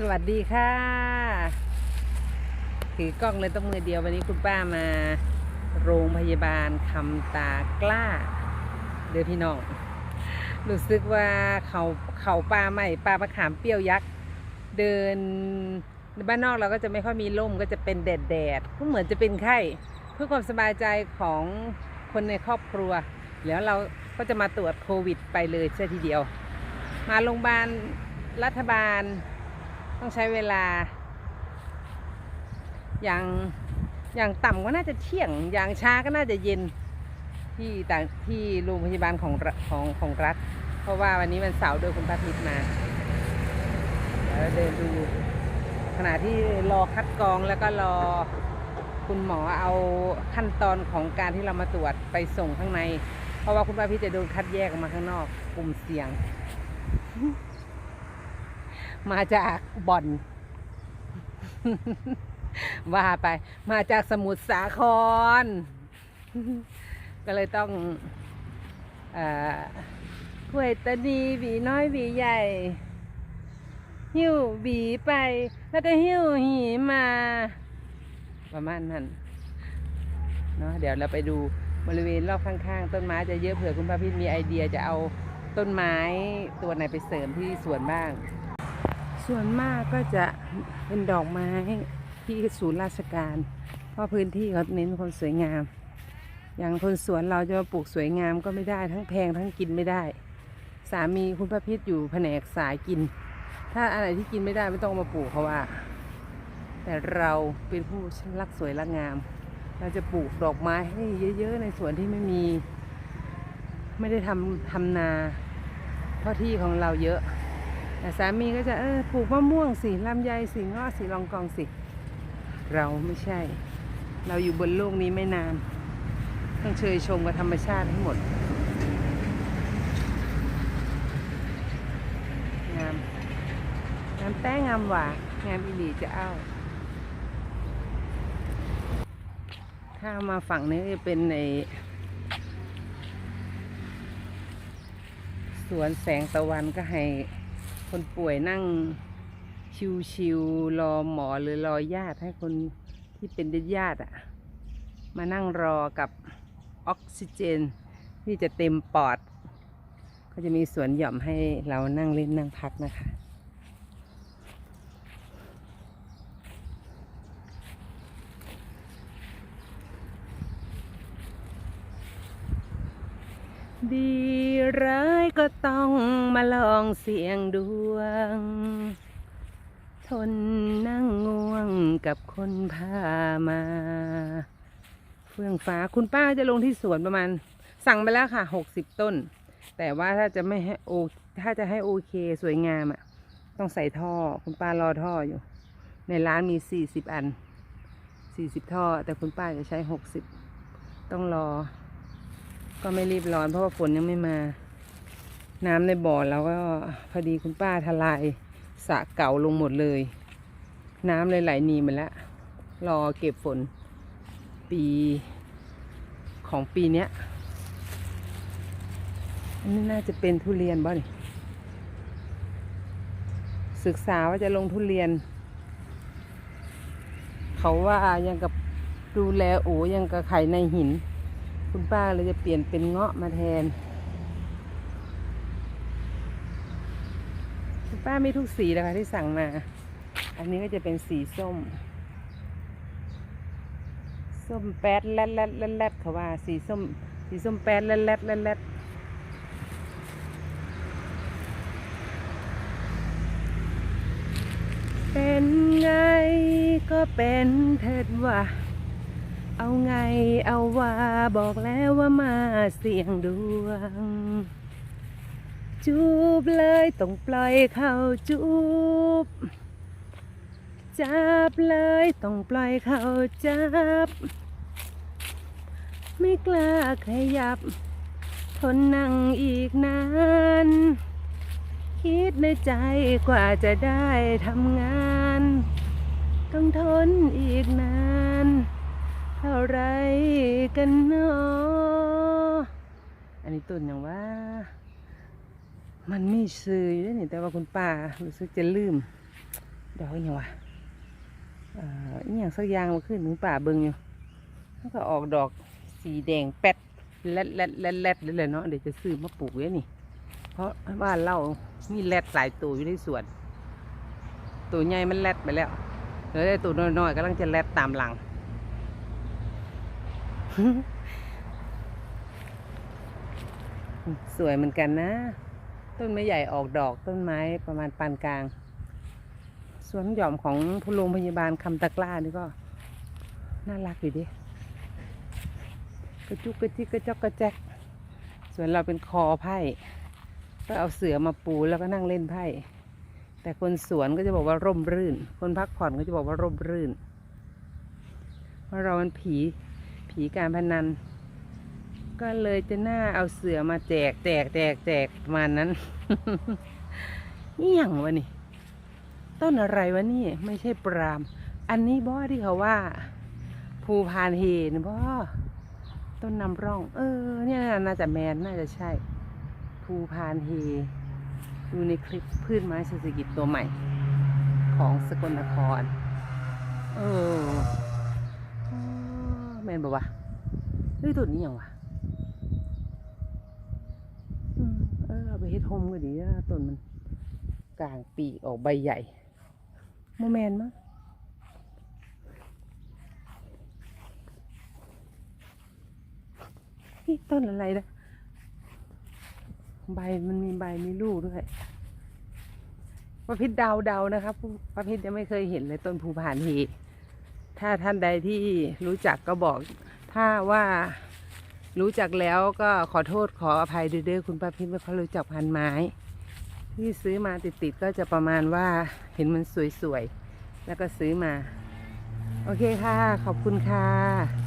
สวัสดีค่ะ ถือกล้องเลยต้องมือเดียววันนี้คุณป้ามา โรงพยาบาลคำตากล้า เดือพี่น้อง รู้สึกว่าเขาเขาปลาใหม่ปลามะขามเปรี้ยวยักษ์ เดินบ้านนอกเราก็จะไม่ค่อยมีร่มก็จะเป็นแดดแดดก็เหมือนจะเป็นไข้เพื่อความสบายใจของคนในครอบครัว แล้วเราก็จะมาตรวจโควิดไปเลยเสียทีเดียว มาโรงพยาบาลรัฐบาล ต้องใช้เวลา อย่างอย่างต่ำก็น่าจะเที่ยง อย่างช้าก็น่าจะเย็นที่ต่างที่โรงพยาบาลของของของรัฐ เพราะว่าวันนี้วันเสาร์โดยคุณป้าพิษมาเดี๋ยวเดินดูขณะที่รอคัดกรองแล้วก็รอคุณหมอเอาขั้นตอนของการที่เรามาตรวจไปส่งข้างใน เพราะว่าคุณป้าพิษจะโดนคัดแยกออกมาข้างนอก กลุ่มเสี่ยง มาจากบ่อน ว่าไป มาจากสมุทรสาคร ก็เลยต้องเอ่อกล้วยตานีหวีน้อยหวีใหญ่ หิ้วหวีไป แล้วก็หิ้วหีมา ประมาณนั้นเนาะเดี๋ยวเราไปดูบริเวณรอบข้างๆ ต้นไม้จะเยอะเผื่อคุณพระพิษมีไอเดียจะเอาต้นไม้ตัวไหนไปเสริมที่สวนบ้าง ส่วนมากก็จะเป็นดอกไม้ที่ศูนย์ราชการ เพราะพื้นที่เขาเน้นความสวยงาม อย่างคนสวนเราจะมาปลูกสวยงามก็ไม่ได้ทั้งแพงทั้งกินไม่ได้ สามีคุณพระพิษอยู่แผนกสายกิน ถ้าอะไรที่กินไม่ได้ไม่ต้องมาปลูกเขาว่า แต่เราเป็นผู้รักสวยรักงาม เราจะปลูกดอกไม้ให้เยอะ ๆ ในสวนที่ไม่มี ไม่ได้ทำทำนา เพราะที่ของเราเยอะ แต่สามีก็จะเออปลูกมะม่วงสิลำไยสิงาะสิลองกองสิ เราไม่ใช่ เราอยู่บนโลกนี้ไม่นาน ต้องเชยชมกับธรรมชาติให้หมดงามงามแต้งามหว่างามอีหลีจะเอาถ้ามาฝั่งนี้จะเป็นในสวนแสงตะวันก็ให้ คนป่วยนั่งชิวๆรอหมอหรือรอญาติให้คนที่เป็นญาติอะมานั่งรอกับออกซิเจน ที่จะเต็มปอด ก็จะมีสวนหย่อมให้เรานั่งเล่นนั่งพักนะคะ ดีร้ายก็ต้องมาลองเสี่ยงดวง ทนนั่งง่วงกับคนพามา เฟื่องฟ้าคุณป้าจะลงที่สวนประมาณ สั่งไปแล้วค่ะหกสิบต้น แต่ว่าถ้าจะไม่ให้โอถ้าจะให้โอเคสวยงามอะ ต้องใส่ท่อคุณป้ารอท่ออยู่ ในร้านมีสี่สิบอันสี่สิบท่อ แต่คุณป้าจะใช้หกสิบต้องรอ ก็ไม่รีบร้อนเพราะว่าฝนยังไม่มา น้ำในบ่อเราก็พอดีคุณป้าทลายสะเก่าลงหมดเลย น้ำเลยไหลหนีมาแล้วรอเก็บฝนปีของปีเนี้ยอันนี้น่าจะเป็นทุเรียนบ้านี่ศึกษาว่าจะลงทุเรียน เขาว่ายังกับดูแลโอ้ยังกับไข่ในหิน คุณป้าเลยจะเปลี่ยนเป็นเงาะมาแทน คุณป้ามีทุกสีเลยค่ะที่สั่งมา อันนี้ก็จะเป็นสีส้ม ส้มแป๊ดแรดแรดแรดแรดเขาว่าสีส้ม สีส้มแป๊ดแรดแรดแรดแรดเป็นไงก็เป็นเถิดว่า เอาไงเอาว่าบอกแล้วว่ามาเสี่ยงดวง จูบเลยต้องปล่อยเขาจูบ จับเลยต้องปล่อยเขาจับ ไม่กล้าขยับ ทนนั่งอีกนาน คิดในใจกว่าจะได้ทำงาน ต้องทนอีกนาน เท่าไรกันเนาะอันนี้ต้นอย่างว่า มันไม่ซื้ออยู่ด้วยนี่แต่ว่าคุณป้ารู้สึกจะลืมดอกอย่างวะเอ่ออย่างสักอย่างมาขึ้นหนึ่งป่าเบิงอยู่มันก็ออกดอกสีแดงแป๊ดแลดแลดแลดแลดเลยแหละเนาะเดี๋ยวจะซื้อมาปลูกไว้นี่ เพราะบ้านเรามีแรดหลายตัวอยู่ในสวน ตัวใหญ่มันแรดไปแล้วเหลือแต่ตัวน้อยๆกำลังจะแรดตามหลัง สวยเหมือนกันนะ ต้นไม้ใหญ่ออกดอกต้นไม้ประมาณปานกลาง สวนหย่อมของผู้โรงพยาบาลคำตะกร้านี่ก็ น่ารักอยู่ดิกระจุกกระจิกกระจอกกระแจกส่วนเราเป็นคอไพ่ก็เอาเสือมาปูแล้วก็นั่งเล่นไพ่แต่คนสวนก็จะบอกว่าร่มรื่น คนพักผ่อนก็จะบอกว่าร่มรื่น เพราะเรามันผี ผีการพนัน ก็เลยจะน่าเอาเสือมาแจกแจกแจกแจกประมาณนั้นนี่อย่างวะนี่ ต้นอะไรวะนี่ ไม่ใช่ปราม อันนี้บ่ที่เขาว่า ภูพานเฮนบ่ต้นนำร่อง เออ เนี่ยน่าจะแมนน่าจะใช่ ภูพานเฮดูในคลิปพืชไม้เศรษฐกิจตัวใหม่ ของสกลนคร เออ แมนบอกว่าเฮ้ยต้นนี้อย่างวะอืมเออเอาไปเฮ็ดโฮมก็ดีนะต้นมันกลางปีกออกใบใหญ่โมแมนมั้งนี่ต้นอะไรนะใบมันมีใบมีลูกด้วยประพิษเดาเดาๆนะครับประพิษยังไม่เคยเห็นเลยต้นภูผานเฮ ถ้าท่านใดที่รู้จักก็บอก ถ้าว่ารู้จักแล้วก็ขอโทษขออภัยด้วยเด้อคุณป้าพิษไม่ค่อยรู้จักพันไม้ ที่ซื้อมาติดๆก็จะประมาณว่าเห็นมันสวยๆ แล้วก็ซื้อมา โอเคค่ะ ขอบคุณค่ะ